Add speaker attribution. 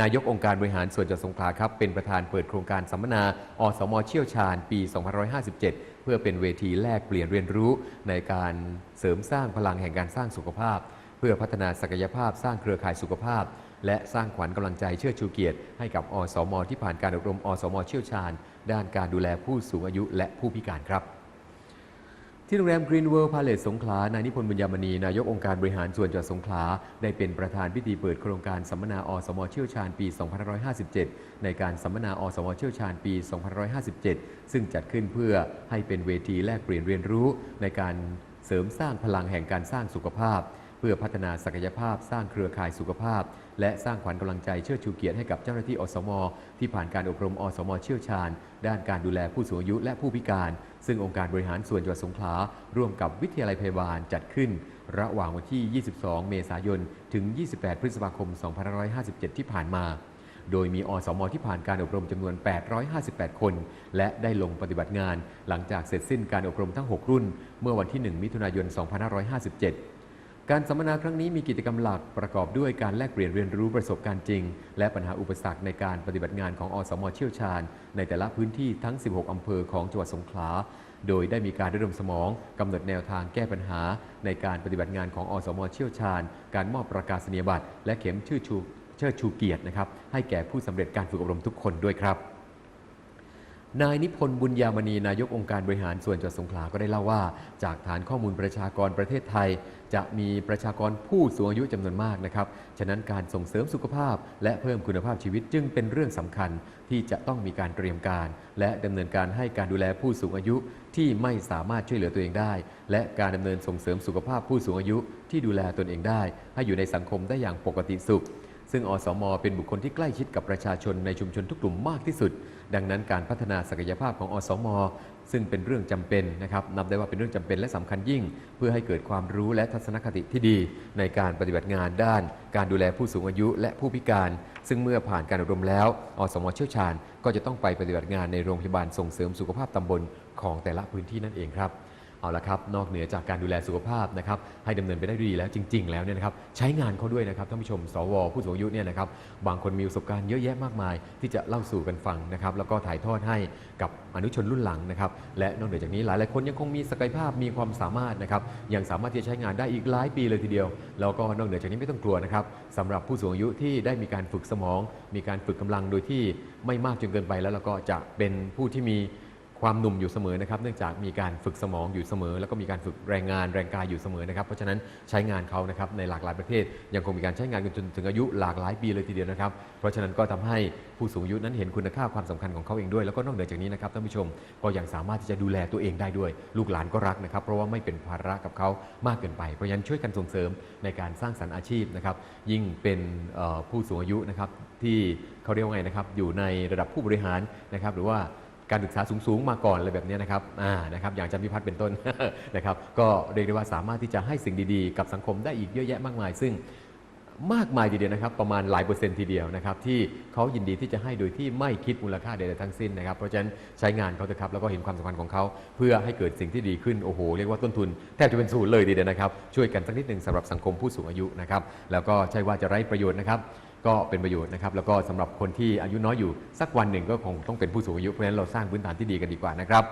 Speaker 1: นายกองค์การบริหารส่วนจังหวัดสงขลาครับ เป็นประธานเปิดโครงการสัมมนา อสมเชี่ยวชาญ ปี 2557 เพื่อเป็นเวทีแลกเปลี่ยนเรียนรู้ในการเสริมสร้างพลังแห่งการสร้างสุขภาพ เพื่อพัฒนาศักยภาพสร้างเครือข่ายสุขภาพ และสร้างขวัญกำลังใจเชื่อชูเกียรติ ให้กับอสมที่ผ่านการอบรมอสมเชี่ยวชาญ ด้านการดูแลผู้สูงอายุและผู้พิการครับ ที่โรงแรมกรีนเวิลด์พาเลซสงขลานายนิพนธ์บุญยามณี นายกองค์การบริหารส่วนจังหวัดสงขลา ได้เป็นประธานพิธีเปิดโครงการสัมมนาอสมเชี่ยวชาญปี 2557 ในการสัมมนาอสมเชี่ยวชาญปี 2557 ซึ่งจัดขึ้นเพื่อให้เป็นเวทีแลกเปลี่ยนเรียนรู้ในการเสริมสร้างพลังแห่งการสร้างสุขภาพ พื่อพัฒนาศักยภาพสร้างเครือข่ายสุขภาพ และสร้างขวัญกำลังใจเชิดชูเกียรติให้กับเจ้าหน้าที่อสม ที่ผ่านการอบรมอสม เชี่ยวชาญ ด้านการดูแลผู้สูงอายุและผู้พิการ ซึ่งองค์การบริหารส่วนจังหวัดสงขลาร่วมกับวิทยาลัยพยาบาลจัดขึ้น ระหว่างวันที่ 22 เมษายน ถึง 28 พฤษภาคม 2557 ที่ผ่านมาโดยมีอสมที่ผ่านการอบรมจำนวน 858 คน และได้ลงปฏิบัติงาน หลังจากเสร็จสิ้นการอบรมทั้ง 6 รุ่น เมื่อวันที่ 1 มิถุนายน 2557 การสัมมนาครั้งนี้มีกิจกรรมหลักประกอบด้วยการแลกเปลี่ยนเรียนรู้ประสบการณ์จริง และปัญหาอุปสรรคในการปฏิบัติงานของอสมเชี่ยวชาญ ในแต่ละพื้นที่ทั้ง 16 อำเภอของจังหวัดสงขลา โดยได้มีการระดมสมองกำหนดแนวทางแก้ปัญหา ในการปฏิบัติงานของอสมเชี่ยวชาญ การมอบประกาศนียบัตรและเข็มชื่อชูเชิดชูเกียรตินะครับให้แก่ผู้สำเร็จการฝึกอบรมทุกคนด้วยครับ นายนิพนธ์บุญยามณีนายกองค์การบริหารส่วนจังหวัดสงขลาก็ได้เล่าว่า จากฐานข้อมูลประชากรประเทศไทย จะมีประชากรผู้สูงอายุจำนวนมากนะครับ ฉะนั้นการส่งเสริมสุขภาพ และเพิ่มคุณภาพชีวิตจึงเป็นเรื่องสำคัญ ที่จะต้องมีการเตรียมการ และดำเนินการให้การดูแลผู้สูงอายุที่ไม่สามารถช่วยเหลือตัวเองได้ และการดำเนินส่งเสริมสุขภาพผู้สูงอายุที่ดูแลตนเองได้ ให้อยู่ในสังคมได้อย่างปกติสุข ซึ่งอสม เป็นบุคคลที่ใกล้ชิดกับประชาชนในชุมชนทุกกลุ่มมากที่สุด ดังนั้นการพัฒนาศักยภาพของอสม ซึ่งเป็นเรื่องจำเป็นนะครับนับได้ว่าเป็นเรื่องจำเป็นและสำคัญยิ่ง เพื่อให้เกิดความรู้และทัศนคติที่ดี ในการปฏิบัติงานด้าน การดูแลผู้สูงอายุและผู้พิการ ซึ่งเมื่อผ่านการอบรมแล้ว อสม เชี่ยวชาญ ก็จะต้องไปปฏิบัติงานในโรงพยาบาลส่งเสริมสุขภาพตำบลของแต่ละพื้นที่นั่นเองครับ เอาละครับ นอกเหนือจากการดูแลสุขภาพนะครับให้ดำเนินไปได้ดีแล้วจริง ๆ แล้วเนี่ยนะครับใช้งานเขาด้วยนะครับท่านผู้ชม สว ผู้สูงอายุเนี่ยนะครับบางคนมีประสบการณ์เยอะแยะมากมาย ที่จะเล่าสู่กันฟังนะครับแล้วก็ถ่ายทอดให้กับอนุชนรุ่นหลังนะครับและนอกเหนือจากนี้หลายๆคนยังคงมีศักยภาพมีความสามารถนะครับยังสามารถที่จะใช้งานได้อีกหลายปีเลยทีเดียว แล้วก็นอกเหนือจากนี้ไม่ต้องกลัวนะครับสำหรับผู้สูงอายุที่ได้มีการฝึกสมอง มีการฝึกกำลังโดยที่ไม่มากจนเกินไปแล้วเราก็จะเป็นผู้ที่มี ความหนุ่มอยู่เสมอนะครับ เนื่องจากมีการฝึกสมองอยู่เสมอ แล้วก็มีการฝึกแรงงานแรงกายอยู่เสมอนะครับ เพราะฉะนั้นใช้งานเขานะครับในหลากหลายประเทศ ยังคงมีการใช้งานกันจนถึงอายุหลากหลายปีเลยทีเดียวนะครับ เพราะฉะนั้นก็ทำให้ผู้สูงอายุนั้นเห็นคุณค่าความสำคัญของเขาเองด้วย แล้วก็นอกเหนือจากนี้นะครับท่านผู้ชมก็ยังสามารถที่จะดูแลตัวเองได้ด้วย ลูกหลานก็รักนะครับ เพราะว่าไม่เป็นภาระกับเขามากเกินไป เพราะฉะนั้นช่วยกันส่งเสริมในการสร้างสรรค์อาชีพนะครับยิ่งเป็นผู้สูงอายุนะครับที่เขาเรียกว่าไงนะครับอยู่ในระดับผู้บริหารนะครับหรือว่า การศึกษาสูงๆ มาก่อนอะไรแบบนี้นะครับอ่านะครับ อย่างจาจันพิพัฒน์เป็นต้นนะครับ ก็เรียกได้ว่าสามารถที่จะให้สิ่งดีๆ กับสังคมได้อีกเยอะแยะมากมาย ซึ่ง มากมายทีเดียวนะครับ ประมาณหลายเปอร์เซ็นต์ทีเดียวนะครับ ที่เขายินดีที่จะให้โดยที่ไม่คิดมูลค่าใดๆทั้งสิ้นนะครับ เพราะฉะนั้นใช้งานเขาเถอะครับแล้วก็เห็นความสำคัญของเขาเพื่อให้เกิดสิ่งที่ดีขึ้นโอ้โหเรียกว่าต้นทุนแทบจะเป็นศูนย์เลยทีเดียวนะครับ ช่วยกันสักนิดหนึ่งสำหรับสังคมผู้สูงอายุนะครับ แล้วก็ใช่ว่าจะไร้ประโยชน์นะครับก็เป็นประโยชน์นะครับ แล้วก็สำหรับคนที่อายุน้อยอยู่สักวันหนึ่งก็คงต้องเป็นผู้สูงอายุเพราะฉะนั้นเราสร้างพื้นฐานที่ดีกันดีกว่านะครับ